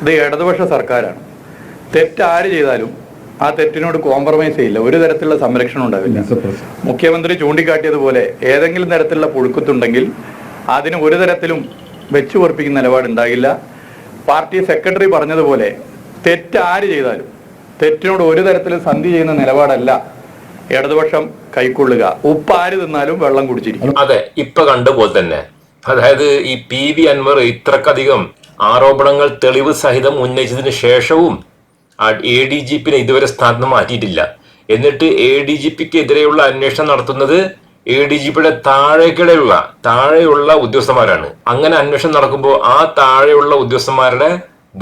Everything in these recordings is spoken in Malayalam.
ഇത് ഇടതുപക്ഷ സർക്കാരാണ്. തെറ്റ് ആര് ചെയ്താലും ആ തെറ്റിനോട് കോംപ്രമൈസ് ചെയ്യില്ല. ഒരു തരത്തിലുള്ള സംരക്ഷണം ഉണ്ടാവില്ല. മുഖ്യമന്ത്രി ചൂണ്ടിക്കാട്ടിയതുപോലെ ഏതെങ്കിലും തരത്തിലുള്ള പുഴുക്കുത്തുണ്ടെങ്കിൽ അതിന് ഒരു തരത്തിലും വെച്ചു പൊറപ്പിക്കുന്ന നിലപാടുണ്ടാകില്ല പാർട്ടി സെക്രട്ടറി പറഞ്ഞതുപോലെ തെറ്റ് ആര് ചെയ്താലും തെറ്റിനോട് ഒരു തരത്തിലും സന്ധി ചെയ്യുന്ന നിലപാടല്ല ഇടതുപക്ഷം കൈക്കൊള്ളുക. ഉപ്പ് ആര് തിന്നാലും വെള്ളം കുടിച്ചിരിക്കും. അതെ ഇപ്പൊ കണ്ടുപോലെ തന്നെ. അതായത് ഈ പി വി അൻവർ ഇത്രക്കധികം ആരോപണങ്ങൾ തെളിവ് സഹിതം ഉന്നയിച്ചതിന് ശേഷവും എ ഡി ജി പിനെ ഇതുവരെ സ്ഥാനത്ത് മാറ്റിയിട്ടില്ല. എന്നിട്ട് എ ഡി ജി പിക്ക് എതിരെയുള്ള അന്വേഷണം നടത്തുന്നത് എ ഡി ജി പിയുടെ താഴേക്കിടെയുള്ള താഴെയുള്ള ഉദ്യോഗസ്ഥന്മാരാണ്. അങ്ങനെ അന്വേഷണം നടക്കുമ്പോൾ ആ താഴെയുള്ള ഉദ്യോഗസ്ഥന്മാരുടെ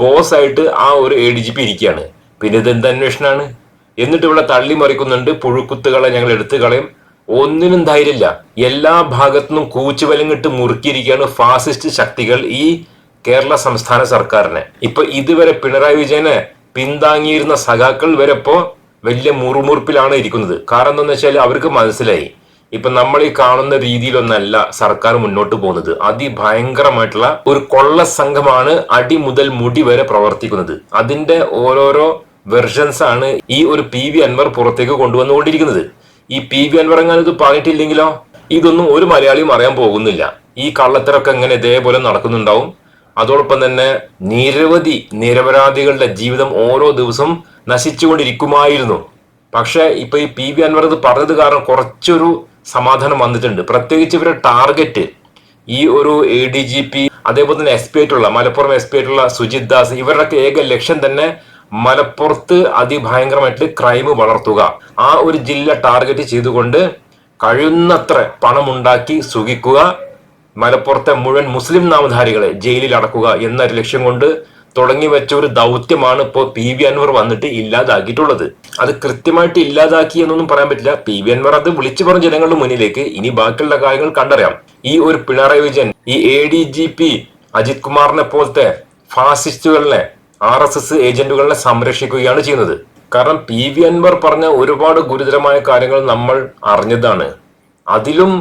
ബോസ് ആയിട്ട് ആ ഒരു എ ഡി ജി പി ഇരിക്കുകയാണ്. പിന്നെ ഇത് എന്ത് അന്വേഷണമാണ്? എന്നിട്ട് ഇവിടെ തള്ളി മറിക്കുന്നുണ്ട് പുഴുക്കുത്തുകളെ ഞങ്ങൾ എടുത്തു കളയും. ഒന്നിനും ധൈര്യമില്ല. എല്ലാ ഭാഗത്തുനിന്നും കൂച്ചുവലങ്ങിട്ട് മുറുക്കിയിരിക്കുകയാണ് ഫാസിസ്റ്റ് ശക്തികൾ ഈ കേരള സംസ്ഥാന സർക്കാരിനെ. ഇപ്പൊ ഇതുവരെ പിണറായി വിജയനെ പിന്താങ്ങിയിരുന്ന സഖാക്കൾ വരെ ഇപ്പോ വലിയ മുറുമുറുപ്പിലാണ് ഇരിക്കുന്നത്. കാരണം എന്താണെന്ന് വെച്ചാൽ അവർക്ക് മനസ്സിലായി. ഇപ്പൊ നമ്മൾ ഈ കാണുന്ന രീതിയിലൊന്നല്ല സർക്കാർ മുന്നോട്ട് പോകുന്നത്. അതിഭയങ്കരമായിട്ടുള്ള ഒരു കൊള്ള സംഘമാണ് അടി മുതൽ മുടി വരെ പ്രവർത്തിക്കുന്നത്. അതിന്റെ ഓരോരോ വെർഷൻസ് ആണ് ഈ ഒരു പി വി അൻവർ പുറത്തേക്ക് കൊണ്ടുവന്നുകൊണ്ടിരിക്കുന്നത്. ഈ പി വി ഇത് പറഞ്ഞിട്ടില്ലെങ്കിലോ? ഇതൊന്നും ഒരു മലയാളിയും അറിയാൻ പോകുന്നില്ല. ഈ കള്ളത്തരൊക്കെ എങ്ങനെ ഇതേപോലെ നടക്കുന്നുണ്ടാവും. അതോടൊപ്പം തന്നെ നിരവധി നിരപരാധികളുടെ ജീവിതം ഓരോ ദിവസവും നശിച്ചുകൊണ്ടിരിക്കുമായിരുന്നു. പക്ഷെ ഇപ്പൊ ഈ പി വി അൻവർ ഇത് പറഞ്ഞത് കാരണം കുറച്ചൊരു സമാധാനം വന്നിട്ടുണ്ട്. പ്രത്യേകിച്ച് ഇവരുടെ ടാർഗറ്റ് ഈ ഒരു എ ഡി ജി പി അതേപോലെ തന്നെ എസ് പി ആയിട്ടുള്ള മലപ്പുറം എസ് പി ആയിട്ടുള്ള സുജിത് ദാസ് ഇവരുടെയൊക്കെ ഏക ലക്ഷ്യം തന്നെ മലപ്പുറത്ത് അതിഭയങ്കരമായിട്ട് ക്രൈം വളർത്തുക. ആ ഒരു ജില്ല ടാർഗറ്റ് ചെയ്തുകൊണ്ട് കഴിയുന്നത്ര പണമുണ്ടാക്കി സുഖിക്കുക. മലപ്പുറത്തെ മുഴുവൻ മുസ്ലിം നാമധാരികളെ ജയിലിൽ അടക്കുക എന്നൊരു ലക്ഷ്യം കൊണ്ട് തുടങ്ങി വെച്ച ഒരു ദൗത്യമാണ് ഇപ്പോൾ പി വി അൻവർ വന്നിട്ട് ഇല്ലാതാക്കിയിട്ടുള്ളത്. അത് കൃത്യമായിട്ട് ഇല്ലാതാക്കി എന്നൊന്നും പറയാൻ പറ്റില്ല. പി വി അൻവർ അത് വിളിച്ചു പറഞ്ഞ ജനങ്ങളുടെ മുന്നിലേക്ക് ഇനി ബാക്കിയുള്ള കാര്യങ്ങൾ കണ്ടറിയാം. ഈ ഒരു പിണറായി വിജയൻ ഈ A D G P Ajith കുമാറിനെ പോലത്തെ ഫാസിസ്റ്റുകളിനെ ആർ എസ് എസ് ഏജന്റുകളെ സംരക്ഷിക്കുകയാണ് ചെയ്യുന്നത്. കാരണം പി വി അൻവർ പറഞ്ഞ ഒരുപാട് ഗുരുതരമായ കാര്യങ്ങൾ നമ്മൾ അറിഞ്ഞതാണ്. അതിലും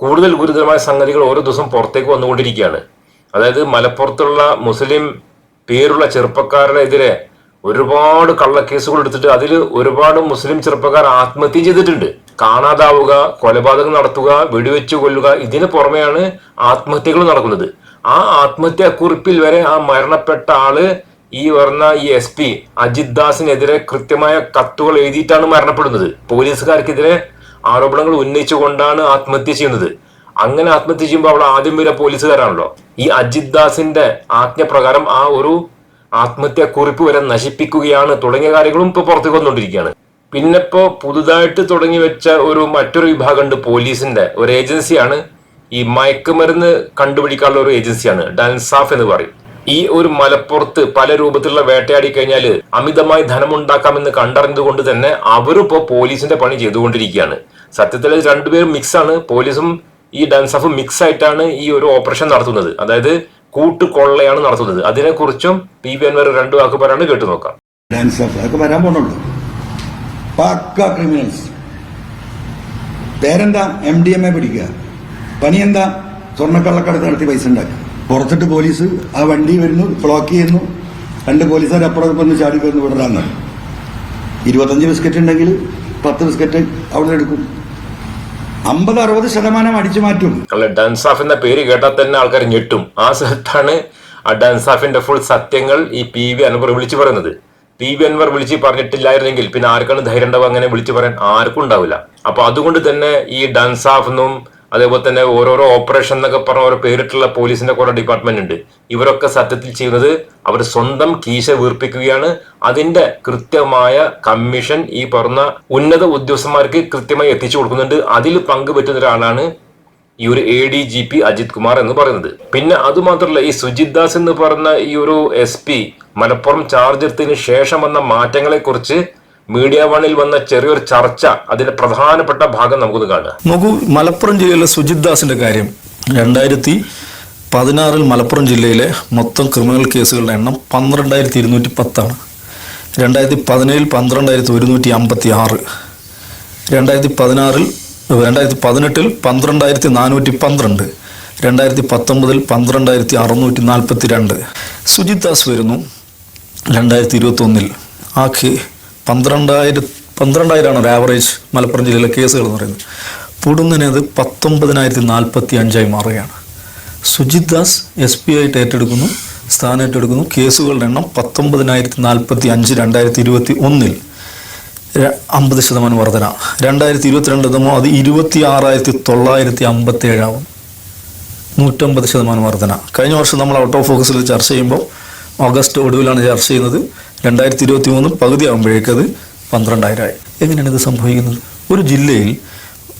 കൂടുതൽ ഗുരുതരമായ സംഗതികൾ ഓരോ ദിവസം പുറത്തേക്ക് വന്നുകൊണ്ടിരിക്കുകയാണ്. അതായത് മലപ്പുറത്തുള്ള മുസ്ലിം പേരുള്ള ചെറുപ്പക്കാരനെതിരെ ഒരുപാട് കള്ളക്കേസുകൾ എടുത്തിട്ട് അതിൽ ഒരുപാട് മുസ്ലിം ചെറുപ്പക്കാർ ആത്മഹത്യ ചെയ്തിട്ടുണ്ട്. കാണാതാവുക കൊലപാതകം നടത്തുക വെടിവെച്ച് കൊല്ലുക ഇതിന് പുറമെയാണ് ആത്മഹത്യകൾ നടക്കുന്നത്. ആ ആത്മഹത്യാ കുറിപ്പിൽ വരെ ആ മരണപ്പെട്ട ആൾ ഈ പറഞ്ഞ ഈ എസ് പി അജിത് ദാസിനെതിരെ കൃത്യമായ കത്തുകൾ എഴുതിയിട്ടാണ് മരണപ്പെടുന്നത്. പോലീസുകാർക്കെതിരെ ആരോപണങ്ങൾ ഉന്നയിച്ചുകൊണ്ടാണ് ആത്മഹത്യ ചെയ്യുന്നത്. അങ്ങനെ ആത്മഹത്യ ചെയ്യുമ്പോൾ അവിടെ ആദ്യം വരെ പോലീസുകാരാണല്ലോ. ഈ അജിത് ദാസിന്റെ ആജ്ഞപ്രകാരം ആ ഒരു ആത്മഹത്യാ കുറിപ്പ് വരെ നശിപ്പിക്കുകയാണ് തുടങ്ങിയ കാര്യങ്ങളും ഇപ്പൊ പുറത്തേക്ക് വന്നുകൊണ്ടിരിക്കുകയാണ്. പിന്നെ പുതുതായിട്ട് തുടങ്ങി വെച്ച ഒരു മറ്റൊരു വിഭാഗമുണ്ട് പോലീസിന്റെ ഒരു ഏജൻസിയാണ്. ഈ മയക്കുമരുന്ന് കണ്ടുപിടിക്കാനുള്ള ഒരു ഏജൻസിയാണ്. ഡാൻസാഫ് എന്ന് പറയും. ഈ ഒരു മലപ്പുറത്ത് പല രൂപത്തിലുള്ള വേട്ടയാടി കഴിഞ്ഞാൽ അമിതമായി ധനമുണ്ടാക്കാമെന്ന് കണ്ടറിഞ്ഞതുകൊണ്ട് തന്നെ അവരിപ്പോ പോലീസിന്റെ പണി ചെയ്തുകൊണ്ടിരിക്കുകയാണ്. സത്യത്തിൽ രണ്ടുപേരും മിക്സ് ആണ് പോലീസും ഈ ഡൻസഫും മിക്സ് ആയിട്ടാണ് ഈ ഒരു ഓപ്പറേഷൻ നടത്തുന്നത്. അതായത് കൂട്ടുകൊള്ളയാണ് നടത്തുന്നത്. അതിനെക്കുറിച്ചും പി വി അൻവർ രണ്ടു വാക്ക് പറയാണ് കേട്ടു നോക്കാം. വരാൻ പക്ക ക്രിമിനൽസ് പേരെന്താ? എം ഡി എം എ പിടിക്കുക. പണി എന്താ സ്വർണക്കള്ളക്കടത്ത് നടത്തി പൈസ ഉണ്ടാക്കുക. പുറത്തിട്ട് പോലീസ് ആ വണ്ടി വരുന്നു ബ്ലോക്ക് ചെയ്യുന്നു. രണ്ട് പോലീസുകാർ അപ്പുറം വന്ന് ചാടി വന്ന് വിടരാന്ന് ഇരുപത്തഞ്ച് ബിസ്ക്കറ്റ് ഉണ്ടെങ്കിൽ പത്ത് ബിസ്ക്കറ്റ് അവിടെ എടുക്കും. അമ്പത് അറുപത് ശതമാനം അടിച്ചു മാറ്റും. അല്ല ഡാൻസാഫ് എന്ന പേര് കേട്ടാൽ തന്നെ ആൾക്കാർ ഞെട്ടും. ആ സ്ഥലത്താണ് ആ ഡാൻസാഫിന്റെ ഫുൾ സത്യങ്ങൾ ഈ പി വി അൻവർ വിളിച്ചു പറയുന്നത്. പി വി അൻവർ വിളിച്ച് പറഞ്ഞിട്ടില്ലായിരുന്നെങ്കിൽ പിന്നെ ആർക്കാണ് ധൈര്യം അങ്ങനെ വിളിച്ചു പറയാൻ ആർക്കും ഉണ്ടാവില്ല. അപ്പൊ അതുകൊണ്ട് തന്നെ ഈ ഡാൻസാഫ് എന്നും അതേപോലെ തന്നെ ഓരോരോ ഓപ്പറേഷൻ എന്നൊക്കെ പറഞ്ഞ ഓരോ പേരിട്ടുള്ള പോലീസിന്റെ കുറെ ഡിപ്പാർട്ട്മെന്റ് ഉണ്ട്. ഇവരൊക്കെ സത്യത്തിൽ ചെയ്യുന്നത് അവർ സ്വന്തം കീശ വീർപ്പിക്കുകയാണ്. അതിന്റെ കൃത്യമായ കമ്മീഷൻ ഈ പറഞ്ഞ ഉന്നത ഉദ്യോഗസ്ഥന്മാർക്ക് കൃത്യമായി എത്തിച്ചു കൊടുക്കുന്നുണ്ട്. അതിൽ പങ്കുപറ്റുന്ന ഒരാളാണ് ഈ ഒരു A D G P Ajith Kumar എന്ന് പറയുന്നത്. പിന്നെ അതുമാത്രമല്ല ഈ സുജിത് ദാസ് എന്ന് പറഞ്ഞ ഈ ഒരു എസ് പി മലപ്പുറം ചാർജ് എടുത്തതിന് ശേഷം വന്ന മാറ്റങ്ങളെ കുറിച്ച് മീഡിയ വണിൽ വന്ന ചെറിയൊരു ചർച്ച അതിന്റെ പ്രധാനപ്പെട്ട ഭാഗം നമുക്കൊന്ന് കാണാം. നോക്കൂ മലപ്പുറം ജില്ലയിലെ സുജിത് ദാസിന്റെ കാര്യം. രണ്ടായിരത്തി പതിനാറിൽ മലപ്പുറം ജില്ലയിലെ മൊത്തം ക്രിമിനൽ കേസുകളുടെ എണ്ണം പന്ത്രണ്ടായിരത്തി ഇരുന്നൂറ്റി പത്താണ് രണ്ടായിരത്തി പതിനേഴിൽ പന്ത്രണ്ടായിരത്തി ഒരുന്നൂറ്റി അമ്പത്തി ആറ് രണ്ടായിരത്തി പതിനാറിൽ രണ്ടായിരത്തി പതിനെട്ടിൽ പന്ത്രണ്ടായിരത്തി നാനൂറ്റി പന്ത്രണ്ട് രണ്ടായിരത്തി പത്തൊമ്പതിൽ പന്ത്രണ്ടായിരത്തി അറുന്നൂറ്റി നാൽപ്പത്തി രണ്ട് സുജിത് ദാസ് വരുന്നു രണ്ടായിരത്തി ഇരുപത്തൊന്നിൽ ആ പന്ത്രണ്ടായിരം പന്ത്രണ്ടായിരമാണ് ഒരു ആവറേജ് മലപ്പുറം ജില്ലയിലെ കേസുകൾ എന്ന് പറയുന്നത്. പൊടുന്നതിന് അത് പത്തൊമ്പതിനായിരത്തി നാൽപ്പത്തി അഞ്ചായി മാറുകയാണ്. സുജിത് ദാസ് എസ് പി ആയിട്ട് ഏറ്റെടുക്കുന്നു സ്ഥാനം ഏറ്റെടുക്കുന്നു കേസുകളുടെ എണ്ണം പത്തൊമ്പതിനായിരത്തി നാൽപ്പത്തി അഞ്ച് രണ്ടായിരത്തി ഇരുപത്തി ഒന്നിൽ അമ്പത് ശതമാനം വർധന. രണ്ടായിരത്തി ഇരുപത്തിരണ്ട് എത്തുമ്പോൾ അത് ഇരുപത്തി ആറായിരത്തി തൊള്ളായിരത്തി അമ്പത്തി ഏഴാവും നൂറ്റമ്പത് ശതമാനം വർധന. കഴിഞ്ഞ വർഷം നമ്മൾ ഔട്ട് ഓഫ് ഫോക്കസിൽ ചർച്ച ചെയ്യുമ്പോൾ ഓഗസ്റ്റ് ഒടുവിലാണ് ചർച്ച ചെയ്യുന്നത്. രണ്ടായിരത്തി ഇരുപത്തി മൂന്ന് പകുതി ആകുമ്പോഴേക്കത് പന്ത്രണ്ടായിരമായി എങ്ങനെയാണ് ഇത് സംഭവിക്കുന്നത്? ഒരു ജില്ലയിൽ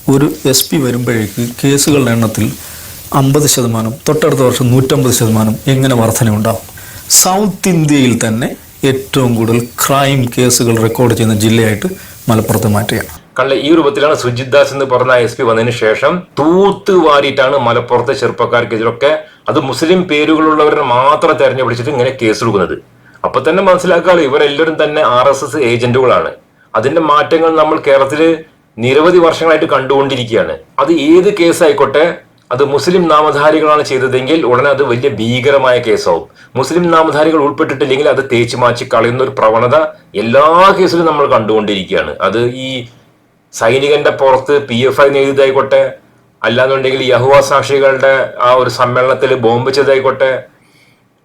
ഒരു എസ് പി വരുമ്പോഴേക്ക് കേസുകളുടെ എണ്ണത്തിൽ അമ്പത് ശതമാനം തൊട്ടടുത്ത വർഷം നൂറ്റമ്പത് ശതമാനം എങ്ങനെ വർധന ഉണ്ടാവും സൗത്ത് ഇന്ത്യയിൽ തന്നെ ഏറ്റവും കൂടുതൽ ക്രൈം കേസുകൾ റെക്കോർഡ് ചെയ്യുന്ന ജില്ലയായിട്ട് മലപ്പുറത്ത് മാറ്റുകയാണ്. കള്ള ഈ രൂപത്തിലാണ് സുജിത് ദാസ് എന്ന് പറഞ്ഞ എസ് പി വന്നതിന് ശേഷം തൂത്ത് വാരിയിട്ടാണ് മലപ്പുറത്തെ ചെറുപ്പക്കാർക്കെതിരൊക്കെ അത് മുസ്ലിം പേരുകളുള്ളവരെ മാത്രം തെരഞ്ഞെടുപ്പിച്ചിട്ട് ഇങ്ങനെ കേസ് കൊടുക്കുന്നത് അപ്പൊ തന്നെ മനസ്സിലാക്കാലോ ഇവരെല്ലാവരും തന്നെ ആർ എസ് എസ് ഏജന്റുകളാണ്. അതിന്റെ മാറ്റങ്ങൾ നമ്മൾ കേരളത്തിൽ നിരവധി വർഷങ്ങളായിട്ട് കണ്ടുകൊണ്ടിരിക്കുകയാണ്. അത് ഏത് കേസായിക്കോട്ടെ അത് മുസ്ലിം നാമധാരികളാണ് ചെയ്തതെങ്കിൽ ഉടനെ അത് വലിയ ഭീകരമായ കേസാവും. മുസ്ലിം നാമധാരികൾ ഉൾപ്പെട്ടിട്ടില്ലെങ്കിൽ അത് തേച്ച് മാച്ചി കളയുന്ന ഒരു പ്രവണത എല്ലാ കേസിലും നമ്മൾ കണ്ടുകൊണ്ടിരിക്കുകയാണ്. അത് ഈ സൈനികന്റെ പുറത്ത് പി എഫ് ഐ എഴുതിയതായിക്കോട്ടെ അല്ലാന്നുണ്ടെങ്കിൽ യഹുവ സാക്ഷികളുടെ ആ ഒരു സമ്മേളനത്തിൽ ബോംബ് ചെയ്തായിക്കോട്ടെ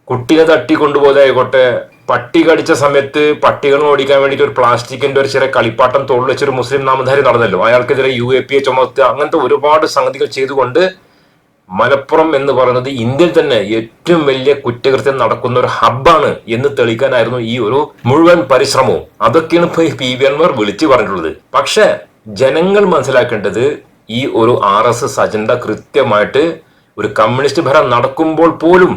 കുട്ടിനെ തട്ടിക്കൊണ്ടുപോയതായിക്കോട്ടെ പട്ടി കടിച്ച സമയത്ത് പട്ടികൾ ഓടിക്കാൻ വേണ്ടിയിട്ട് ഒരു പ്ലാസ്റ്റിക്കിന്റെ ഒരു ചെറിയ കളിപ്പാട്ടം തോളിൽ വെച്ചൊരു മുസ്ലിം നാമധാരി നടന്നല്ലോ. അയാൾക്കെതിരെ യു എ പി എ ചുമത്തുക അങ്ങനത്തെ ഒരുപാട് സംഗതികൾ ചെയ്തുകൊണ്ട് മലപ്പുറം എന്ന് പറയുന്നത് ഇന്ത്യയിൽ തന്നെ ഏറ്റവും വലിയ കുറ്റകൃത്യം നടക്കുന്ന ഒരു ഹബ്ബാണ് എന്ന് തെളിയിക്കാനായിരുന്നു ഈ ഒരു മുഴുവൻ പരിശ്രമവും. അതൊക്കെയാണ് ഇപ്പൊ പി വി അൻവർ വിളിച്ചു പറഞ്ഞിട്ടുള്ളത്. പക്ഷെ ജനങ്ങൾ മനസ്സിലാക്കേണ്ടത് ഈ ഒരു ആർ എസ് എസ് അജണ്ട കൃത്യമായിട്ട് ഒരു കമ്മ്യൂണിസ്റ്റ് ഭരണം നടക്കുമ്പോൾ പോലും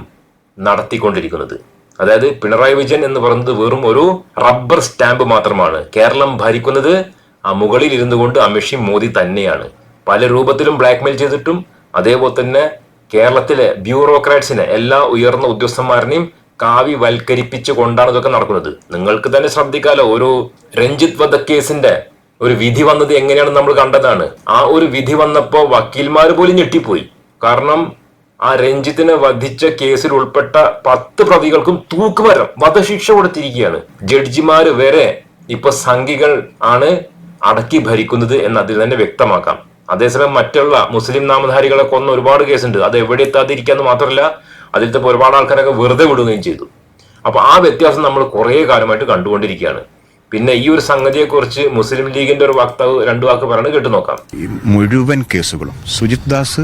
നടത്തിക്കൊണ്ടിരിക്കുന്നത്. അതായത് പിണറായി വിജയൻ എന്ന് പറയുന്നത് വെറും ഒരു റബ്ബർ സ്റ്റാമ്പ് മാത്രമാണ്. കേരളം ഭരിക്കുന്നത് ആ മുകളിൽ ഇരുന്നു കൊണ്ട് അമിഷി മോദി തന്നെയാണ്. പല രൂപത്തിലും ബ്ലാക്ക്മെയിൽ ചെയ്തിട്ടും അതേപോലെ തന്നെ കേരളത്തിലെ ബ്യൂറോക്രാറ്റ്സിനെ എല്ലാ ഉയർന്ന ഉദ്യോഗസ്ഥന്മാരെയും കാവി വൽക്കരിപ്പിച്ചു കൊണ്ടാണ് ഇതൊക്കെ നടക്കുന്നത്. നിങ്ങൾക്ക് തന്നെ ശ്രദ്ധിക്കാലോ ഒരു രഞ്ജിത് രഞ്ജിത്ത് വധക്കേസിന്റെ ഒരു വിധി വന്നത് എങ്ങനെയാണ് നമ്മൾ കണ്ടതാണ്. ആ ഒരു വിധി വന്നപ്പോൾ വക്കീൽമാർ പോലും ഞെട്ടിപ്പോയി. കാരണം ആ രഞ്ജിത്തിനെ വധിച്ച കേസിൽ ഉൾപ്പെട്ട പത്ത് പ്രതികൾക്കും തൂക്കുമരം വധശിക്ഷ കൊടുത്തിരിക്കുകയാണ്. ജഡ്ജിമാര് വരെ ഇപ്പൊ സംഘികൾ ആണ് അടക്കി ഭരിക്കുന്നത് എന്ന് അതിൽ തന്നെ വ്യക്തമാക്കാം. അതേസമയം മറ്റുള്ള മുസ്ലിം നാമധാരികളെ കൊന്ന ഒരുപാട് കേസുണ്ട്. അത് എവിടെ എത്താതിരിക്കാന്ന് മാത്രമല്ല അതിലത്തെ ഒരുപാട് ആൾക്കാരൊക്കെ വെറുതെ വിടുകയും ചെയ്തു. അപ്പൊ ആ വ്യത്യാസം നമ്മൾ കുറെ കാലമായിട്ട് കണ്ടുകൊണ്ടിരിക്കുകയാണ്. പിന്നെ ഈ ഒരു സംഗതിയെ കുറിച്ച് മുസ്ലിം ലീഗിന്റെ ഒരു വക്താവ് രണ്ടു വാക്ക് പറഞ്ഞു കേട്ടു നോക്കാം. മുഴുവൻ കേസുകളും Sujith Das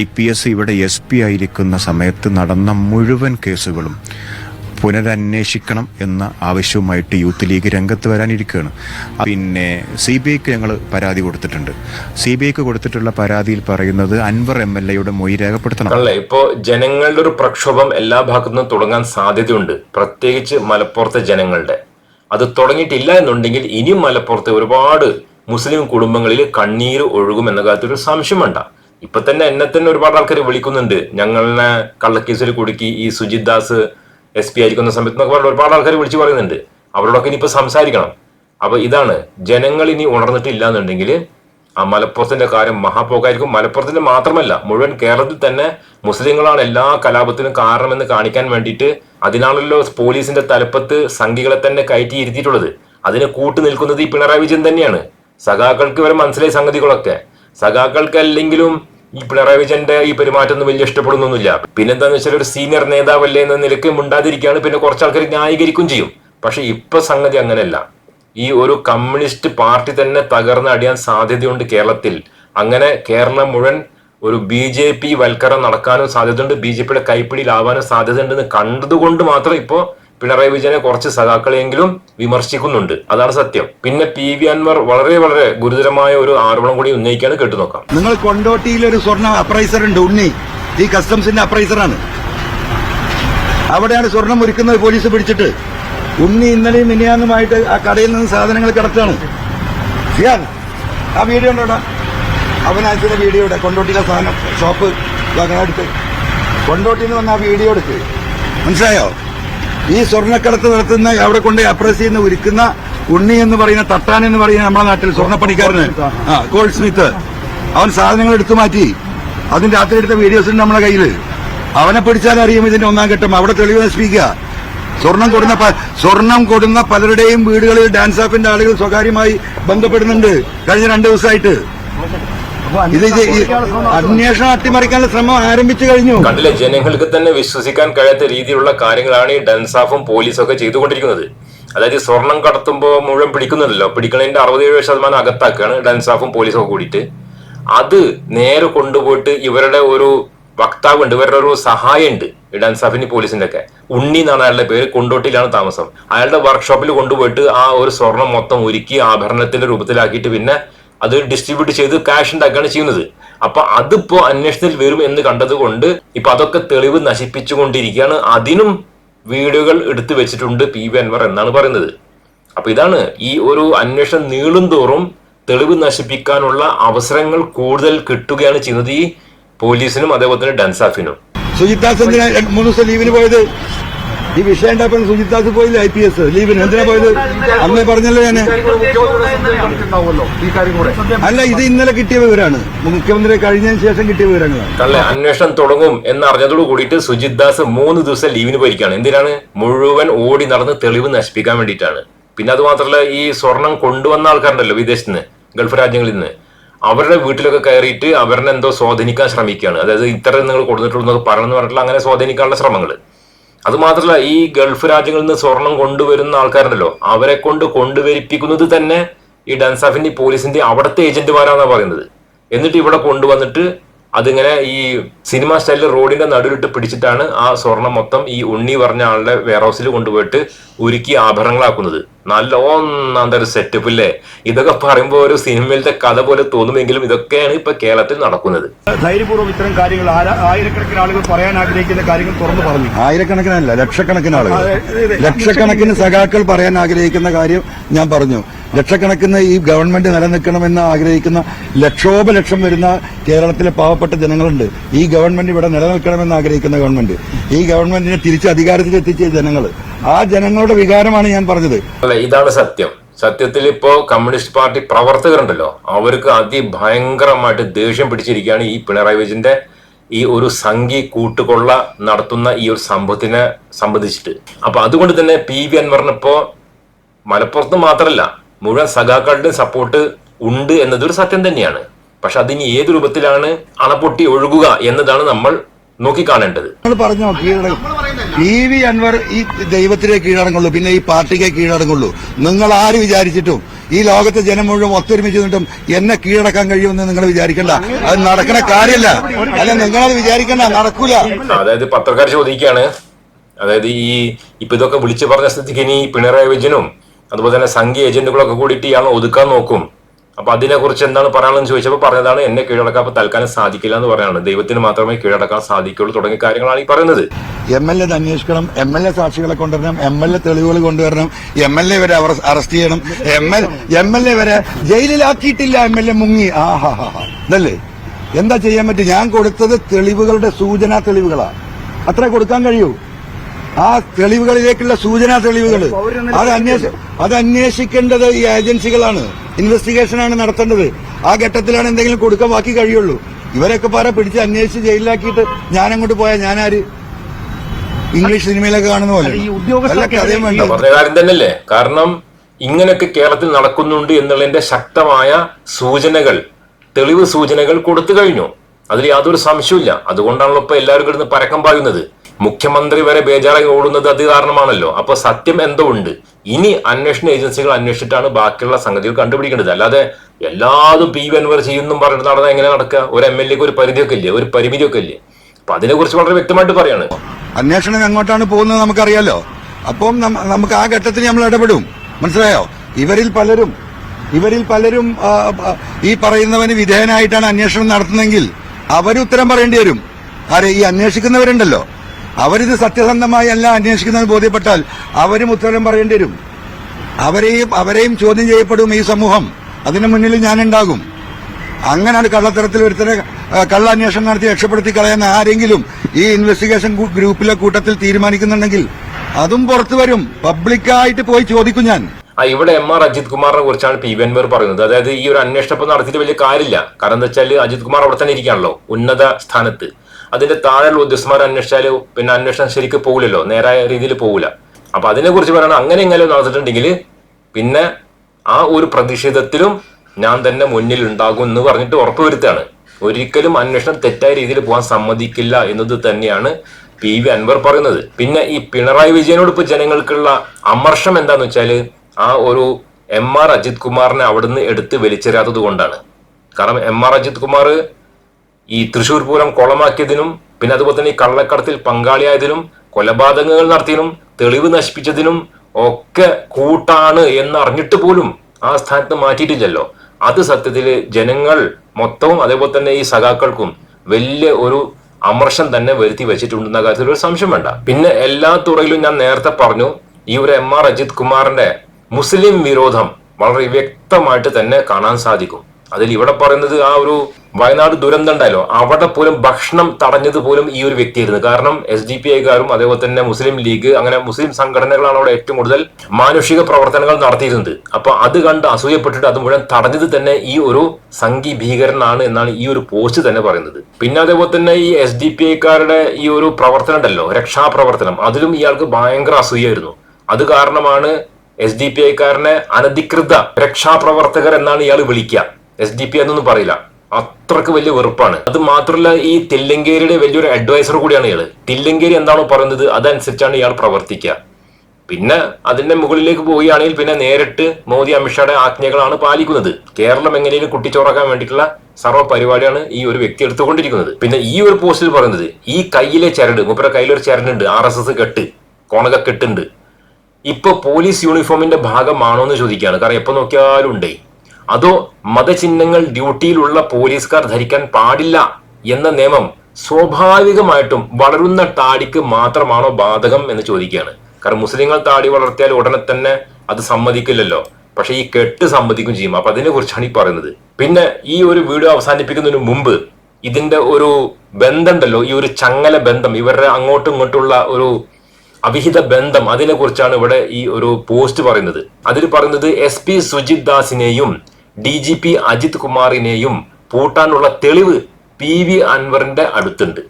I P S ഇവിടെ എസ് പി ആയിരിക്കുന്ന സമയത്ത് നടന്ന മുഴുവൻ കേസുകളും പുനരന്വേഷിക്കണം എന്ന ആവശ്യവുമായിട്ട് യൂത്ത് ലീഗ് രംഗത്ത് വരാനിരിക്കുകയാണ്. പിന്നെ സി ബി ഐക്ക് ഞങ്ങൾ പരാതി കൊടുത്തിട്ടുണ്ട്. സി ബി ഐക്ക് കൊടുത്തിട്ടുള്ള പരാതിയിൽ പറയുന്നത് അൻവർ എം എൽ എയുടെ മൊഴി രേഖപ്പെടുത്തണം. അല്ലേ ഇപ്പോ ജനങ്ങളുടെ ഒരു പ്രക്ഷോഭം എല്ലാ ഭാഗത്തു നിന്നും തുടങ്ങാൻ സാധ്യതയുണ്ട്. പ്രത്യേകിച്ച് മലപ്പുറത്തെ ജനങ്ങളുടെ. അത് തുടങ്ങിയിട്ടില്ല എന്നുണ്ടെങ്കിൽ ഇനിയും മലപ്പുറത്ത് ഒരുപാട് മുസ്ലിം കുടുംബങ്ങളിൽ കണ്ണീര് ഒഴുകും എന്ന കാര്യത്തിൽ ഒരു സംശയം വേണ്ട. ഇപ്പൊ തന്നെ എന്നെ തന്നെ ഒരുപാട് ആൾക്കാർ വിളിക്കുന്നുണ്ട്. ഞങ്ങളെ കള്ളക്കേസിൽ കുടുക്കി ഈ സുജിത് ദാസ് എസ് പി ആയിരിക്കുന്ന സമയത്ത് എന്നൊക്കെ പറഞ്ഞ ഒരുപാട് ആൾക്കാർ വിളിച്ചു പറയുന്നുണ്ട്. അവരോടൊക്കെ ഇനി ഇപ്പൊ സംസാരിക്കണം. അപ്പൊ ഇതാണ്. ജനങ്ങൾ ഇനി ഉണർന്നിട്ടില്ല എന്നുണ്ടെങ്കിൽ ആ മലപ്പുറത്തിന്റെ കാര്യം മഹാപോക്കായിരിക്കും മലപ്പുറത്തിന്റെ മാത്രമല്ല മുഴുവൻ കേരളത്തിൽ തന്നെ മുസ്ലിങ്ങളാണ് എല്ലാ കലാപത്തിനും കാരണമെന്ന് കാണിക്കാൻ വേണ്ടിയിട്ട് അതിനാണല്ലോ പോലീസിന്റെ തലപ്പത്ത് സംഘികളെ തന്നെ കയറ്റി ഇരുത്തിയിട്ടുള്ളത്. അതിന് കൂട്ടു നിൽക്കുന്നത് ഈ പിണറായി വിജയൻ തന്നെയാണ്. സഖാക്കൾക്ക് വരെ മനസ്സിലായ സംഗതികളൊക്കെ. സഖാക്കൾക്ക് അല്ലെങ്കിലും ഈ പിണറായി വിജയന്റെ ഈ പെരുമാറ്റം ഒന്നും വലിയ ഇഷ്ടപ്പെടുന്നൊന്നുമില്ല. പിന്നെന്താന്ന് വെച്ചാൽ ഒരു സീനിയർ നേതാവല്ലേ എന്ന നിലയ്ക്ക് മുണ്ടാതിരിക്കുകയാണ്. പിന്നെ കുറച്ച് ആൾക്കാർ ന്യായീകരിക്കും ചെയ്യും. പക്ഷെ ഇപ്പൊ സംഗതി അങ്ങനെയല്ല. ഈ ഒരു കമ്മ്യൂണിസ്റ്റ് പാർട്ടി തന്നെ തകർന്ന് അടിയാൻ സാധ്യതയുണ്ട് കേരളത്തിൽ. അങ്ങനെ കേരളം മുഴുവൻ ഒരു ബി ജെ പി വൽക്കരണം നടക്കാനും സാധ്യതയുണ്ട് ബി ജെ പിയുടെ കൈപ്പിടിയിലാവാനും സാധ്യതയുണ്ടെന്ന് കണ്ടതുകൊണ്ട് മാത്രം ഇപ്പോൾ പിണറായി വിജയനെ കുറച്ച് സഖാക്കളെങ്കിലും വിമർശിക്കുന്നുണ്ട്. അതാണ് സത്യം. പിന്നെ പി വി അൻവർ വളരെ വളരെ ഗുരുതരമായ ഒരു ആരോപണം കൂടി ഉന്നയിക്കാണ് കേട്ടു നോക്കാം. നിങ്ങൾ കൊണ്ടോട്ടിയിൽ ഒരു സ്വർണ അപ്രൈസർ ഉണ്ട് ഉണ്ണി. ഈ കസ്റ്റംസിന്റെ അപ്രൈസറാണ് അവിടെയാണ് സ്വർണം ഒരുക്കുന്നത് പോലീസ് പിടിച്ചിട്ട്. ഉണ്ണി ഇന്നലെയും മിനിയാന്നുമായിട്ട് ആ കടയിൽ നിന്ന് സാധനങ്ങൾ കിടക്കാണ് സിയാൻ ആ വീഡിയോ ഉണ്ടോടാ? അവൻ വീഡിയോ ഇവിടെ കൊണ്ടോട്ടിയിലെ സാധനം ഷോപ്പ് എടുത്ത് കൊണ്ടോട്ടിയിൽ നിന്ന് വന്ന ആ വീഡിയോ എടുത്ത് മനസ്സിലായോ? ഈ സ്വർണക്കടത്ത് നടത്തുന്ന അവിടെ കൊണ്ട് അപ്രസ് ചെയ്യുന്ന ഉരുക്കുന്ന ഉണ്ണി എന്ന് പറയുന്ന തട്ടാൻ എന്ന് പറയുന്ന നമ്മുടെ നാട്ടിൽ സ്വർണപ്പണിക്കാരന്. ആ സ്മിത്ത് അവൻ സാധനങ്ങൾ എടുത്തു മാറ്റി. അതിന് രാത്രി എടുത്ത വീഡിയോസ് ഉണ്ട് നമ്മുടെ കയ്യിൽ അവനെ പിടിച്ചാൽ അറിയും ഇതിന്റെ ഒന്നാം ഘട്ടം. അവിടെ തെളിവ് നശിപ്പിക്കുക. സ്വർണം കൊടുന്ന സ്വർണം കൊടുന്ന പലരുടെയും വീടുകളിൽ ഡാൻസ് ആപ്പിന്റെ ആളുകൾ സ്വകാര്യമായി ബന്ധപ്പെടുന്നുണ്ട്. കഴിഞ്ഞ രണ്ടു ദിവസമായിട്ട്. ഇത് അന്വേഷണം അട്ടിമറിക്കാനുള്ള ശ്രമം ആരംഭിച്ചു കഴിഞ്ഞു. കണ്ടില്ലേ ജനങ്ങൾക്ക് തന്നെ വിശ്വസിക്കാൻ കഴിയാത്ത രീതിയിലുള്ള കാര്യങ്ങളാണ് ഈ ഡൻസാഫും പോലീസും ഒക്കെ ചെയ്തുകൊണ്ടിരിക്കുന്നത്. അതായത് സ്വർണം കടത്തുമ്പോൾ മുഴുവൻ പിടിക്കുന്നുണ്ടല്ലോ പിടിക്കണതിന്റെ അറുപത്തേഴ് ശതമാനം അകത്താക്കുകയാണ് ഡൻസാഫും പോലീസും കൂടിയിട്ട്. അത് നേരെ കൊണ്ടുപോയിട്ട് ഇവരുടെ ഒരു വക്താവുണ്ട് ഇവരുടെ ഒരു സഹായം ഉണ്ട് ഇടാൻ സഫിനി പോലീസിന്റെ ഒക്കെ ഉണ്ണി എന്നാണ് അയാളുടെ പേര് കൊണ്ടോട്ടിയിലാണ് താമസം. അയാളുടെ വർക്ക്ഷോപ്പിൽ കൊണ്ടുപോയിട്ട് ആ ഒരു സ്വർണം മൊത്തം ഒരുക്കി ആഭരണത്തിന്റെ രൂപത്തിലാക്കിയിട്ട് പിന്നെ അത് ഡിസ്ട്രിബ്യൂട്ട് ചെയ്ത് ക്യാഷ് ഉണ്ടാക്കുകയാണ് ചെയ്യുന്നത്. അപ്പൊ അതിപ്പോ അന്വേഷണത്തിൽ വരും എന്ന് കണ്ടത് കൊണ്ട് ഇപ്പൊ അതൊക്കെ തെളിവ് നശിപ്പിച്ചുകൊണ്ടിരിക്കുകയാണ്. അതിനും വീഡിയോകൾ എടുത്തു വെച്ചിട്ടുണ്ട് പി വി അൻവർ എന്നാണ് പറയുന്നത്. അപ്പൊ ഇതാണ് ഈ ഒരു അന്വേഷണം നീളും തോറും തെളിവ് നശിപ്പിക്കാനുള്ള അവസരങ്ങൾ കൂടുതൽ കിട്ടുകയാണ് ചെയ്യുന്നത്. ഈ പോലീസിനും അതേപോലെ തന്നെ ഡൻസാഫിനും. സുജിത്താസ് എന്തിനാ മൂന്ന് ദിവസം ലീവിന് പോയത്? ഈ വിഷയം ഉണ്ടായപ്പോൾ സുജിത്താസ് പോയില്ല? ഐ പി എസ് ലീവിന് എന്തിനാ പോയത്? അന്നേ പറഞ്ഞല്ലോ ഞാൻ. അല്ല ഇത് ഇന്നലെ കിട്ടിയ വിവരമാണ് മുഖ്യമന്ത്രി കഴിഞ്ഞതിന് ശേഷം കിട്ടിയ വിവരങ്ങളാണ്. കള്ളെ അന്വേഷണം തുടങ്ങും എന്നറിഞ്ഞതോട് കൂടിയിട്ട് സുജിത് ദാസ് മൂന്ന് ദിവസം ലീവിന് പോയിരിക്കുകയാണ്. എന്തിനാണ്? മുഴുവൻ ഓടി നടന്ന് തെളിവ് നശിപ്പിക്കാൻ വേണ്ടിയിട്ടാണ്. പിന്നെ അത് മാത്രമല്ല ഈ സ്വർണം കൊണ്ടുവന്ന ആൾക്കാരുണ്ടല്ലോ വിദേശത്ത് നിന്ന് ഗൾഫ് രാജ്യങ്ങളിൽ നിന്ന്. അവരുടെ വീട്ടിലൊക്കെ കയറിയിട്ട് അവരെ എന്തോ സ്വാധീനിക്കാൻ ശ്രമിക്കുകയാണ്. അതായത് ഇത്ര നിങ്ങൾ കൊടുത്തിട്ടുള്ളത് പറഞ്ഞെന്ന് പറഞ്ഞിട്ടുള്ള അങ്ങനെ സ്വാധീനിക്കാനുള്ള ശ്രമങ്ങൾ അത് മാത്രമല്ല ഈ ഗൾഫ് രാജ്യങ്ങളിൽ നിന്ന് സ്വർണം കൊണ്ടുവരുന്ന ആൾക്കാരുണ്ടല്ലോ അവരെ കൊണ്ട് കൊണ്ടുവരിപ്പിക്കുന്നത് തന്നെ ഈ ഡൻസാഫിന്റെ പോലീസിന്റെ അവിടുത്തെ ഏജന്റുമാരാണെന്നാണ് പറയുന്നത്. എന്നിട്ട് ഇവിടെ കൊണ്ടുവന്നിട്ട് അതിങ്ങനെ ഈ സിനിമ സ്റ്റൈലിൽ റോഡിന്റെ നടുവിലിട്ട് പിടിച്ചിട്ടാണ് ആ സ്വർണം മൊത്തം ഈ ഉണ്ണി പറഞ്ഞ ആളുടെ വെയർ ഹൗസിൽ കൊണ്ടുപോയിട്ട് ഉരുക്കി ആഭരണങ്ങളാക്കുന്നത്. നല്ല ഒന്നാന്തൊരു തരം സെറ്റപ്പ് ഇല്ലേ? ഇതൊക്കെ പറയുമ്പോൾ ഒരു സിനിമയിലത്തെ കഥ പോലെ തോന്നുമെങ്കിലും ഇതൊക്കെയാണ് ഇപ്പൊ കേരളത്തിൽ നടക്കുന്നത്. ധൈര്യപൂർവം ഇത്തരം കാര്യങ്ങൾ ആയിരക്കണക്കിന് ആളുകൾ പറയാൻ ആഗ്രഹിക്കുന്ന കാര്യങ്ങൾ തുറന്നു പറഞ്ഞു. ആയിരക്കണക്കിനല്ല ലക്ഷക്കണക്കിന് ആളുകൾ. ലക്ഷക്കണക്കിന് സഖാക്കൾ പറയാൻ ആഗ്രഹിക്കുന്ന കാര്യം ഞാൻ പറഞ്ഞു. ലക്ഷക്കണക്കിന് ഈ ഗവൺമെന്റ് നിലനിൽക്കണമെന്ന് ആഗ്രഹിക്കുന്ന ലക്ഷോപലക്ഷം വരുന്ന കേരളത്തിലെ പാവപ്പെട്ട ജനങ്ങളുണ്ട്. ഈ ഗവൺമെന്റ് ഇവിടെ നിലനിൽക്കണമെന്ന് ആഗ്രഹിക്കുന്ന ഗവൺമെന്റ് ഈ ഗവൺമെന്റിനെ തിരിച്ച് അധികാരത്തിൽ എത്തിച്ച ജനങ്ങൾ ആ ജനങ്ങളുടെ വികാരമാണ് ഞാൻ പറഞ്ഞത്. അല്ല ഇതാണ് സത്യം. സത്യത്തിൽ ഇപ്പോ കമ്മ്യൂണിസ്റ്റ് പാർട്ടി പ്രവർത്തകരുണ്ടല്ലോ. അവർക്ക് അതിഭയങ്കരമായിട്ട് ദേഷ്യം പിടിച്ചിരിക്കുകയാണ് ഈ പിണറായി വിജയന്റെ ഈ ഒരു സംഘി കൂട്ടുകൊള്ള നടത്തുന്ന ഈ ഒരു സംഭവത്തിനെ സംബന്ധിച്ചിട്ട്. അപ്പൊ അതുകൊണ്ട് തന്നെ പി വി അൻവറിനിപ്പോ മലപ്പുറത്ത് മാത്രമല്ല മുഴുവൻ സഖാക്കളുടെ സപ്പോർട്ട് ഉണ്ട് എന്നതൊരു സത്യം തന്നെയാണ്. പക്ഷെ അതിന് ഏത് രൂപത്തിലാണ് അണപൊട്ടി ഒഴുകുക എന്നതാണ് നമ്മൾ നോക്കിക്കാണേണ്ടത്. പറഞ്ഞോ കീഴടങ്ങും. പി വി അൻവർ ഈ ദൈവത്തിനെ കീഴടങ്ങുള്ളൂ പിന്നെ ഈ പാർട്ടിക്ക് കീഴടങ്ങുള്ളൂ. നിങ്ങൾ ആര് വിചാരിച്ചിട്ടും ഈ ലോകത്തെ ജനം മുഴുവൻ ഒത്തൊരുമിച്ച് നിന്നിട്ടും എന്നെ കീഴടക്കാൻ കഴിയുമെന്ന് നിങ്ങൾ വിചാരിക്കണ്ട. അത് നടക്കണ കാര്യമല്ല. അല്ല നിങ്ങളത് വിചാരിക്കണ്ട നടക്കൂല. അതായത് പത്രക്കാർ ചോദിക്കുകയാണ് അതായത് ഈ ഇപ്പൊ ഇതൊക്കെ വിളിച്ചു പറഞ്ഞ സ്ഥിതിക്ക് ഇനി പിണറായി വിജയനും അതുപോലെ തന്നെ സംഘീയ ഏജന്റുകളൊക്കെ കൂടിയിട്ട് ഇയാൾ ഒതുക്കാൻ നോക്കും. അപ്പൊ അതിനെക്കുറിച്ച് എന്താണ് പറയാനെന്ന് ചോദിച്ചപ്പോൾ പറഞ്ഞതാണ് എന്നെ കീഴടക്കാൻ അപ്പൊ തൽക്കാലം സാധിക്കില്ല എന്ന് പറയാണ് ദൈവത്തിന് മാത്രമേ കീഴടക്കാൻ സാധിക്കുള്ളൂ തുടങ്ങിയ കാര്യങ്ങളാണ് ഈ പറയുന്നത്. എം എൽ എ അന്വേഷിക്കണം എം എൽ എ സാക്ഷികളെ കൊണ്ടുവരണം എം എൽ എ തെളിവുകൾ കൊണ്ടുവരണം എം എൽ എ വരെ അവർ അറസ്റ്റ് ചെയ്യണം M L M L A വരെ ജയിലിലാക്കിയിട്ടില്ല എം എൽ എ മുങ്ങി. ആ ഹാ ഹാ ഹാ. ഇതല്ലേ? എന്താ ചെയ്യാൻ പറ്റും? ഞാൻ കൊടുത്തത് തെളിവുകളുടെ സൂചനാ തെളിവുകളാ. അത്ര കൊടുക്കാൻ കഴിയൂ. ആ തെളിവുകളിലേക്കുള്ള സൂചനാ തെളിവുകൾ അത് അന്വേഷ അത് അന്വേഷിക്കേണ്ടത് ഈ ഏജൻസികളാണ്. ഇൻവെസ്റ്റിഗേഷനാണ് നടത്തേണ്ടത്. ആ ഘട്ടത്തിലാണ് എന്തെങ്കിലും കൊടുക്കാൻ ബാക്കി കഴിയുള്ളൂ. ഇവരൊക്കെ പാറ പിടിച്ച് അന്വേഷിച്ച് ജയിലിലാക്കിയിട്ട് ഞാൻ അങ്ങോട്ട് പോയാൽ ഞാനാര്? ഇംഗ്ലീഷ് സിനിമയിലൊക്കെ കാണുന്ന പോലെ. പറഞ്ഞ കാര്യം തന്നെയല്ലേ? കാരണം ഇങ്ങനെയൊക്കെ കേരളത്തിൽ നടക്കുന്നുണ്ട് എന്നുള്ളതിന്റെ ശക്തമായ സൂചനകൾ തെളിവ് സൂചനകൾ കൊടുത്തു കഴിഞ്ഞു. അതിൽ യാതൊരു സംശയമില്ല അതുകൊണ്ടാണല്ലോ ഇപ്പൊ എല്ലാവരും കിടന്ന് പരക്കം പായുന്നത്. മുഖ്യമന്ത്രി വരെ ബേജാറായി ഓടുന്നത് അത് കാരണമാണല്ലോ. അപ്പൊ സത്യം എന്തോ ഉണ്ട്. ഇനി അന്വേഷണ ഏജൻസികൾ അന്വേഷിച്ചിട്ടാണ് ബാക്കിയുള്ള സംഗതികൾ കണ്ടുപിടിക്കേണ്ടത്. അല്ലാതെ എല്ലാതും പി വി അൻവർ ചെയ്യുന്നു പറഞ്ഞിട്ട് നടന്നാൽ എങ്ങനെ നടക്കുക ഒരു എം എൽ എക്ക് ഒരു പരിധിയൊക്കെ ഇല്ലേ? ഒരു പരിമിതിയൊക്കെ ഇല്ലേ? അപ്പൊ അതിനെ കുറിച്ച് വളരെ വ്യക്തമായിട്ട് പറയാണ്. അന്വേഷണം എങ്ങോട്ടാണ് പോകുന്നത് നമുക്കറിയാലോ. അപ്പം നമുക്ക് ആ ഘട്ടത്തിൽ നമ്മൾ ഇടപെടും. മനസ്സിലായോ? ഇവരിൽ പലരും ഇവരിൽ പലരും ഈ പറയുന്നവന് വിധേയനായിട്ടാണ് അന്വേഷണം നടത്തുന്നതെങ്കിൽ അവർ ഉത്തരം പറയേണ്ടി വരും. ആരെ ഈ അന്വേഷിക്കുന്നവരുണ്ടല്ലോ. അവരിത് സത്യസന്ധമായി അല്ല അന്വേഷിക്കുന്നത് ബോധ്യപ്പെട്ടാൽ അവരും ഉത്തരം പറയേണ്ടി വരും. അവരെയും അവരെയും ചോദ്യം ചെയ്യപ്പെടും ഈ സമൂഹം. അതിനു മുന്നിൽ ഞാനുണ്ടാകും. അങ്ങനെയാണ് കള്ളത്തരത്തിൽ ഒരുത്തരെ കള്ളന്വേഷണം നടത്തി രക്ഷപ്പെടുത്തി കളയുന്ന ആരെങ്കിലും ഈ ഇൻവെസ്റ്റിഗേഷൻ ഗ്രൂ- ഗ്രൂപ്പിലെ കൂട്ടത്തിൽ തീരുമാനിക്കുന്നുണ്ടെങ്കിൽ അതും പുറത്തു വരും. പബ്ലിക്കായിട്ട് പോയി ചോദിക്കും ഞാൻ. ആ ഇവിടെ എം ആർ അജിത് കുമാറിനെ കുറിച്ചാണ് പി വി അൻവർ പറയുന്നത്. അതായത് ഈ ഒരു അന്വേഷണം നടത്തിയിട്ട് വലിയ കാര്യമില്ല. കാരണം എന്താ വെച്ചാൽ അജിത് കുമാർ അവിടെ തന്നെ ഇരിക്കുകയാണല്ലോ ഉന്നത സ്ഥാനത്ത്. അതിന്റെ താഴെയുള്ള ഉദ്യോഗസ്ഥന്മാർ അന്വേഷിച്ചാൽ പിന്നെ അന്വേഷണം ശരിക്കും പോകില്ലല്ലോ നേരായ രീതിയിൽ പോകില്ല. അപ്പൊ അതിനെക്കുറിച്ച് പറയണം അങ്ങനെ എങ്ങനെ നടന്നിട്ടുണ്ടെങ്കിൽ പിന്നെ ആ ഒരു പ്രതിഷേധത്തിലും ഞാൻ തന്നെ മുന്നിൽ ഉണ്ടാകും എന്ന് പറഞ്ഞിട്ട് ഉറപ്പുവരുത്താണ് ഒരിക്കലും അന്വേഷണം തെറ്റായ രീതിയിൽ പോകാൻ സമ്മതിക്കില്ല എന്നത് തന്നെയാണ് പി വി അൻവർ പറയുന്നത്. പിന്നെ ഈ പിണറായി വിജയനോട് ഇപ്പൊ ജനങ്ങൾക്കുള്ള അമർഷം എന്താന്ന് വെച്ചാൽ ആ ഒരു എം ആർ അജിത് കുമാറിനെ അവിടുന്ന് എടുത്ത് വലിച്ചെറിയാത്തത് കൊണ്ടാണ്. കാരണം എം ആർ അജിത് കുമാർ ഈ തൃശൂർ പൂരം കൊളമാക്കിയതിനും പിന്നെ അതുപോലെ തന്നെ ഈ കള്ളക്കടത്തിൽ പങ്കാളിയായതിനും കൊലപാതകങ്ങൾ നടത്തിയതിനും തെളിവ് നശിപ്പിച്ചതിനും ഒക്കെ കൂട്ടാണ് എന്ന് അറിഞ്ഞിട്ട് പോലും ആ സ്ഥാനത്ത് മാറ്റിയിട്ടില്ലല്ലോ. അത് സത്യത്തിൽ ജനങ്ങൾ മൊത്തവും അതേപോലെ തന്നെ ഈ സഖാക്കൾക്കും വലിയ ഒരു അമർഷം തന്നെ വരുത്തി വെച്ചിട്ടുണ്ടെന്ന കാര്യത്തിൽ ഒരു സംശയം വേണ്ട. പിന്നെ എല്ലാ തുറയിലും ഞാൻ നേരത്തെ പറഞ്ഞു ഈ ഒരു എം ആർ അജിത് കുമാറിന്റെ മുസ്ലിം വിരോധം വളരെ വ്യക്തമായിട്ട് തന്നെ കാണാൻ സാധിക്കും. അതിൽ ഇവിടെ പറയുന്നത് ആ ഒരു വയനാട് ദുരന്തം ഉണ്ടായല്ലോ അവിടെ പോലും ഭക്ഷണം തടഞ്ഞത് പോലും ഈ ഒരു വ്യക്തിയായിരുന്നു. കാരണം എസ് ഡി പി ഐക്കാരും അതേപോലെ തന്നെ മുസ്ലിം ലീഗ് അങ്ങനെ മുസ്ലിം സംഘടനകളാണ് അവിടെ ഏറ്റവും കൂടുതൽ മാനുഷിക പ്രവർത്തനങ്ങൾ നടത്തിയിരുന്നത്. അപ്പൊ അത് കണ്ട് അസൂയപ്പെട്ടിട്ട് അത് മുഴുവൻ തടഞ്ഞത് തന്നെ ഈ ഒരു സംഘി ഭീകരനാണ് എന്നാണ് ഈ ഒരു പോസ്റ്റ് തന്നെ പറയുന്നത്. പിന്നെ അതേപോലെ തന്നെ ഈ എസ് ഡി പി ഐക്കാരുടെ ഈ ഒരു പ്രവർത്തനം ഉണ്ടല്ലോ രക്ഷാപ്രവർത്തനം അതിലും ഇയാൾക്ക് ഭയങ്കര അസൂയായിരുന്നു അത് കാരണമാണ് എസ് ഡി പി ഐക്കാരനെ അനധികൃത രക്ഷാപ്രവർത്തകർ എന്നാണ് ഇയാൾ വിളിക്കുക. എസ് ഡി പി എന്നൊന്നും പറയില്ല. അത്രയ്ക്ക് വലിയ വെറുപ്പാണ്. അത് മാത്രമല്ല ഈ തില്ലങ്കേരിയുടെ വലിയൊരു അഡ്വൈസർ കൂടിയാണ് ഇയാൾ. തില്ലങ്കേരി എന്താണോ പറയുന്നത് അതനുസരിച്ചാണ് ഇയാൾ പ്രവർത്തിക്കുക. പിന്നെ അതിന്റെ മുകളിലേക്ക് പോവുകയാണെങ്കിൽ പിന്നെ നേരിട്ട് മോദി അമിത്ഷായുടെ ആജ്ഞകളാണ് പാലിക്കുന്നത്. കേരളം എങ്ങനെയും കുട്ടിച്ചോറാക്കാൻ വേണ്ടിയിട്ടുള്ള സർവ പരിപാടിയാണ് ഈ ഒരു വ്യക്തി എടുത്തുകൊണ്ടിരിക്കുന്നത്. പിന്നെ ഈ ഒരു പോസ്റ്റിൽ പറയുന്നത് ഈ കയ്യിലെ ചരട് മൂപ്പര കയ്യിലൊരു ചരടുണ്ട് ആർ എസ് എസ് കെട്ട് കോണക കെട്ടുണ്ട് ഇപ്പൊ പോലീസ് യൂണിഫോമിന്റെ ഭാഗമാണോ എന്ന് ചോദിക്കുകയാണ്. കാരണം എപ്പോ നോക്കിയാലും ഉണ്ടേ അതോ മതചിഹ്നങ്ങൾ ഡ്യൂട്ടിയിലുള്ള പോലീസുകാർ ധരിക്കാൻ പാടില്ല എന്ന നിയമം സ്വാഭാവികമായിട്ടും വളരുന്ന താടിക്ക് മാത്രമാണോ ബാധകം എന്ന് ചോദിക്കുകയാണ്. കാരണം മുസ്ലിങ്ങൾ താടി വളർത്തിയാൽ ഉടനെ തന്നെ അത് സമ്മതിക്കില്ലല്ലോ. പക്ഷെ ഈ കെട്ട് സമ്മതിക്കും ചെയ്യും. അപ്പൊ അതിനെ കുറിച്ചാണ് ഈ പറയുന്നത്. പിന്നെ ഈ ഒരു വീഡിയോ അവസാനിപ്പിക്കുന്നതിന് മുമ്പ് ഇതിന്റെ ഒരു ബന്ധമുണ്ടല്ലോ. ഈ ഒരു ചങ്ങല ബന്ധം ഇവരുടെ അങ്ങോട്ടും ഇങ്ങോട്ടുള്ള ഒരു അവിഹിത ബന്ധം അതിനെ കുറിച്ചാണ് ഇവിടെ ഈ ഒരു പോസ്റ്റ് പറയുന്നത്. അതിൽ പറയുന്നത് എസ് പി സുജിത് ദാസിനെയും ഡി ജി പി അജിത് കുമാറിനെയും പൂട്ടാനുള്ള തെളിവ് പി വി അൻവറിന്റെ അടുത്തുണ്ട്.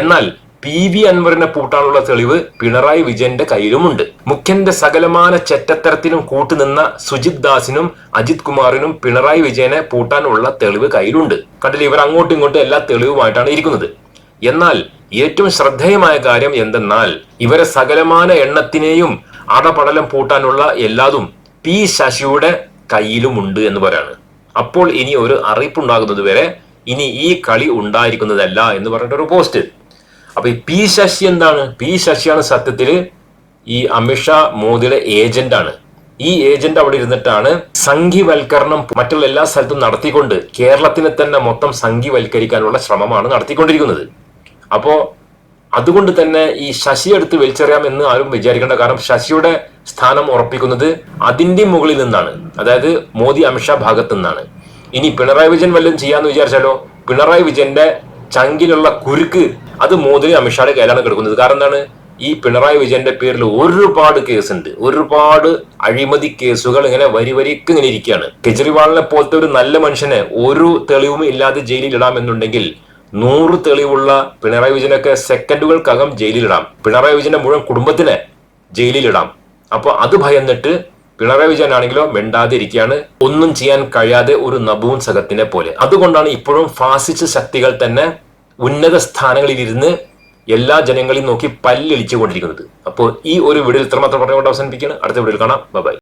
എന്നാൽ പി വി അൻവറിനെ പൂട്ടാനുള്ള തെളിവ് പിണറായി വിജയന്റെ കയ്യിലുമുണ്ട്. മുഖ്യന്റെ സകലമാന ചെറ്റത്തരത്തിനും കൂട്ടുനിന്ന സുജിത് ദാസിനും അജിത് കുമാറിനും പിണറായി വിജയനെ പൂട്ടാനുള്ള തെളിവ് കയ്യിലുണ്ട്. കണ്ടില്ല ഇവർ അങ്ങോട്ടും ഇങ്ങോട്ടും എല്ലാ തെളിവുമായിട്ടാണ് ഇരിക്കുന്നത്. എന്നാൽ ഏറ്റവും ശ്രദ്ധേയമായ കാര്യം എന്തെന്നാൽ ഇവരെ സകലമാന എണ്ണത്തിനെയും അടപടലം പൂട്ടാനുള്ള എല്ലാതും പി ശശിയുടെ കയ്യിലുമുണ്ട് എന്ന് പറയാണ്. അപ്പോൾ ഇനി ഒരു അറിയിപ്പുണ്ടാകുന്നത് വരെ ഇനി ഈ കളി ഉണ്ടായിരിക്കുന്നതല്ല എന്ന് പറഞ്ഞിട്ട് ഒരു പോസ്റ്റ് അപ്പൊ ഈ പി ശശി എന്താണ്? പി ശശിയാണ് സത്യത്തിൽ ഈ അമിത്ഷാ മോദിയുടെ ഏജന്റാണ് ഈ ഏജന്റ് അവിടെ ഇരുന്നിട്ടാണ് സംഘിവൽക്കരണം മറ്റുള്ള എല്ലാ സ്ഥലത്തും നടത്തിക്കൊണ്ട് കേരളത്തിനെ തന്നെ മൊത്തം സംഘിവൽക്കരിക്കാനുള്ള ശ്രമമാണ് നടത്തിക്കൊണ്ടിരിക്കുന്നത്. അപ്പോ അതുകൊണ്ട് തന്നെ ഈ ശശി എടുത്ത് വലിച്ചെറിയാം എന്ന് ആരും വിചാരിക്കേണ്ട കാരണം ശശിയുടെ സ്ഥാനം ഉറപ്പിക്കുന്നത് അതിന്റെ മുകളിൽ നിന്നാണ്. അതായത് മോദി അമിത്ഷാ ഭാഗത്ത് നിന്നാണ്. ഇനി പിണറായി വിജയൻ വല്ലതും ചെയ്യാന്ന് വിചാരിച്ചാലോ? പിണറായി വിജയന്റെ ചങ്കിലുള്ള കുരുക്ക് അത് മോദി അമിത്ഷായുടെ കയ്യിലാണ് കിടക്കുന്നത്. കാരണം എന്താണ്? ഈ പിണറായി വിജയന്റെ പേരിൽ ഒരുപാട് കേസുണ്ട്. ഒരുപാട് അഴിമതി കേസുകൾ ഇങ്ങനെ വരി വരിക്ക് ഇങ്ങനെ ഇരിക്കുകയാണ്. കെജ്രിവാളിനെ പോലത്തെ ഒരു നല്ല മനുഷ്യനെ ഒരു തെളിവും ഇല്ലാതെ ജയിലിൽ ഇടാമെന്നുണ്ടെങ്കിൽ നൂറ് തെളിവുള്ള പിണറായി വിജയനൊക്കെ സെക്കൻഡുകൾക്കകം ജയിലിലിടാം. പിണറായി വിജയന്റെ മുഴുവൻ കുടുംബത്തിനെ ജയിലിലിടാം. അപ്പോൾ അത് ഭയന്നിട്ട് പിണറായി വിജയൻ ആണെങ്കിലോ മിണ്ടാതെ ഇരിക്കുകയാണ് ഒന്നും ചെയ്യാൻ കഴിയാതെ ഒരു നബൂൻ സഖത്തിനെ പോലെ. അതുകൊണ്ടാണ് ഇപ്പോഴും ഫാസിസ്റ്റ് ശക്തികൾ തന്നെ ഉന്നത സ്ഥാനങ്ങളിൽ ഇരുന്ന് എല്ലാ ജനങ്ങളെയും നോക്കി പല്ലിളിച്ചു കൊണ്ടിരിക്കുന്നത് അപ്പോൾ ഈ ഒരു വീഡിയോ ഇത്രമാത്രം പറഞ്ഞുകൊണ്ട് അവസാനിപ്പിക്കുകയാണ്. അടുത്ത വീഡിയോയിൽ കാണാം. ബൈ.